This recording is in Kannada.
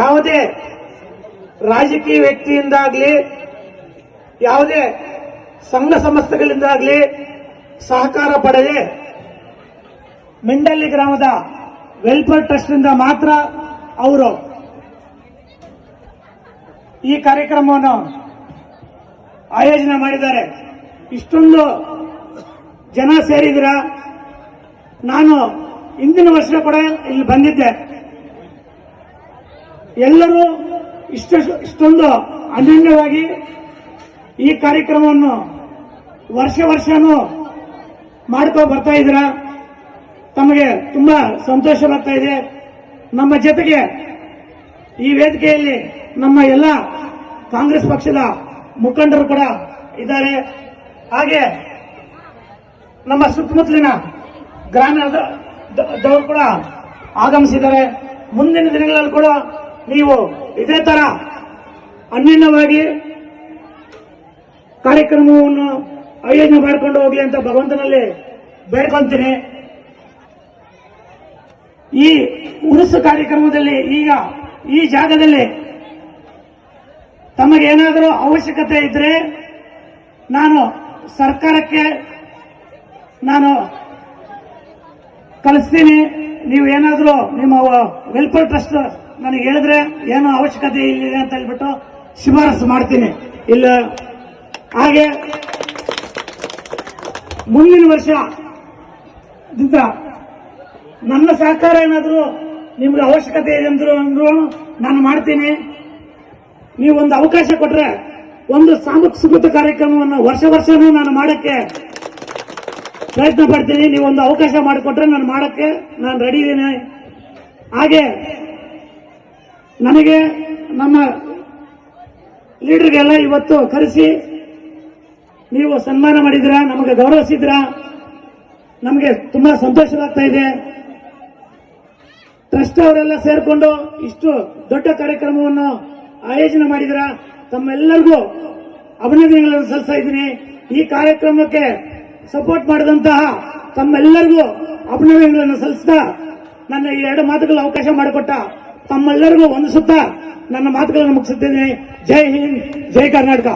ಯಾವುದೇ ರಾಜಕೀಯ ವ್ಯಕ್ತಿಯಿಂದಾಗಲಿ, ಯಾವುದೇ ಸಂಘ ಸಂಸ್ಥೆಗಳಿಂದಾಗಲಿ ಸಹಕಾರ ಪಡೆದೆ ಮಿಂಡಳ್ಳಿ ಗ್ರಾಮದ ವೆಲ್ಫೇರ್ ಟ್ರಸ್ಟ್ನಿಂದ ಮಾತ್ರ ಅವರು ಈ ಕಾರ್ಯಕ್ರಮವನ್ನು ಆಯೋಜನೆ ಮಾಡಿದ್ದಾರೆ. ಇಷ್ಟೊಂದು ಜನ ಸೇರಿದಿರ ನಾನು ಹಿಂದಿನ ವರ್ಷ ಕೂಡ ಇಲ್ಲಿ ಬಂದಿದ್ದೆ. ಎಲ್ಲರೂ ಇಷ್ಟ ಇಷ್ಟೊಂದು ಅನನ್ಯವಾಗಿ ಈ ಕಾರ್ಯಕ್ರಮವನ್ನು ವರ್ಷ ವರ್ಷನೂ ಮಾಡ್ಕೋ ಬರ್ತಾ ಇದ್ರ ತಮಗೆ ತುಂಬಾ ಸಂತೋಷವಾಗ್ತಾ ಇದೆ. ನಮ್ಮ ಜೊತೆಗೆ ಈ ವೇದಿಕೆಯಲ್ಲಿ ನಮ್ಮ ಎಲ್ಲ ಕಾಂಗ್ರೆಸ್ ಪಕ್ಷದ ಮುಖಂಡರು ಕೂಡ ಇದ್ದಾರೆ. ಹಾಗೆ ನಮ್ಮ ಸುತ್ತಮುತ್ತಲಿನ ಗ್ರಾಮೀಣದ ದ- ದವರು ಕೂಡ ಆಗಮಿಸಿದ್ದಾರೆ. ಮುಂದಿನ ದಿನಗಳಲ್ಲಿ ಕೂಡ ನೀವು ಇದೇ ತರ ಅನ್ಯನ್ಯವಾಗಿ ಕಾರ್ಯಕ್ರಮವನ್ನು ಆಯೋಜನೆ ಮಾಡಿಕೊಂಡು ಹೋಗ್ಲಿ ಅಂತ ಭಗವಂತನಲ್ಲಿ ಬೇಡ್ಕೊಂತೀನಿ. ಈ ಉರುಸು ಕಾರ್ಯಕ್ರಮದಲ್ಲಿ ಈಗ ಈ ಜಾಗದಲ್ಲಿ ತಮಗೇನಾದರೂ ಅವಶ್ಯಕತೆ ಇದ್ರೆ ನಾನು ಸರ್ಕಾರಕ್ಕೆ ನಾನು ಕಳಿಸ್ತೀನಿ. ನೀವು ಏನಾದರೂ ನಿಮ್ಮ ವೆಲ್ಫೇರ್ ಟ್ರಸ್ಟ್ ನನಗೆ ಹೇಳಿದ್ರೆ ಏನು ಅವಶ್ಯಕತೆ ಇಲ್ಲಿದೆ ಅಂತ ಹೇಳ್ಬಿಟ್ಟು ಶಿಫಾರಸು ಮಾಡ್ತೀನಿ. ಇಲ್ಲ. ಹಾಗೆ ಮುಂದಿನ ವರ್ಷ ನನ್ನ ಸಹಕಾರ ಏನಾದರೂ ನಿಮ್ಗೆ ಅವಶ್ಯಕತೆ ಇದೆ ಅಂದ್ರು ಅಂದ್ರು ನಾನು ಮಾಡ್ತೀನಿ. ನೀವು ಒಂದು ಅವಕಾಶ ಕೊಟ್ರೆ ಒಂದು ಸಾಂಸ್ಕೃತಿಕ ಕಾರ್ಯಕ್ರಮವನ್ನು ವರ್ಷ ವರ್ಷನೂ ನಾನು ಮಾಡಕ್ಕೆ ಪ್ರಯತ್ನ ಪಡ್ತೀನಿ. ನೀವು ಒಂದು ಅವಕಾಶ ಮಾಡಿಕೊಟ್ರೆ ನಾನು ಮಾಡಕ್ಕೆ ನಾನು ರೆಡಿ ಇದ್ದೀನಿ. ಹಾಗೆ ನನಗೆ ನಮ್ಮ ಲೀಡರ್ಗೆಲ್ಲ ಇವತ್ತು ಕರೆಸಿ, ನೀವು ಸನ್ಮಾನ ಮಾಡಿದ್ರ ನಮಗೆ ಗೌರವಿಸಿದ್ರ ನಮಗೆ ತುಂಬಾ ಸಂತೋಷವಾಗ್ತಾ ಇದೆ. ಟ್ರಸ್ಟ್ ಅವರೆಲ್ಲ ಸೇರ್ಕೊಂಡು ಇಷ್ಟು ದೊಡ್ಡ ಕಾರ್ಯಕ್ರಮವನ್ನು ಆಯೋಜನೆ ಮಾಡಿದ್ರ ತಮ್ಮೆಲ್ಲರಿಗೂ ಅಭಿನಂದನೆಗಳನ್ನು ಸಲ್ಲಿಸ್ತಾ ಇದ್ದೀನಿ. ಈ ಕಾರ್ಯಕ್ರಮಕ್ಕೆ ಸಪೋರ್ಟ್ ಮಾಡಿದಂತಹ ತಮ್ಮೆಲ್ಲರಿಗೂ ಅಭಿನಂದನೆಗಳನ್ನು ಸಲ್ಲಿಸ್ತಾ ನನ್ನ ಈ ಎರಡು ಮಾತುಗಳ ಅವಕಾಶ ಮಾಡಿಕೊಟ್ಟ ತಮ್ಮೆಲ್ಲರಿಗೂ ವಂದಿಸುತ್ತಾ ನನ್ನ ಮಾತುಗಳನ್ನು ಮುಗಿಸುತ್ತೇನೆ. ಜೈ ಹಿಂದ್ ಜೈ ಕರ್ನಾಟಕ.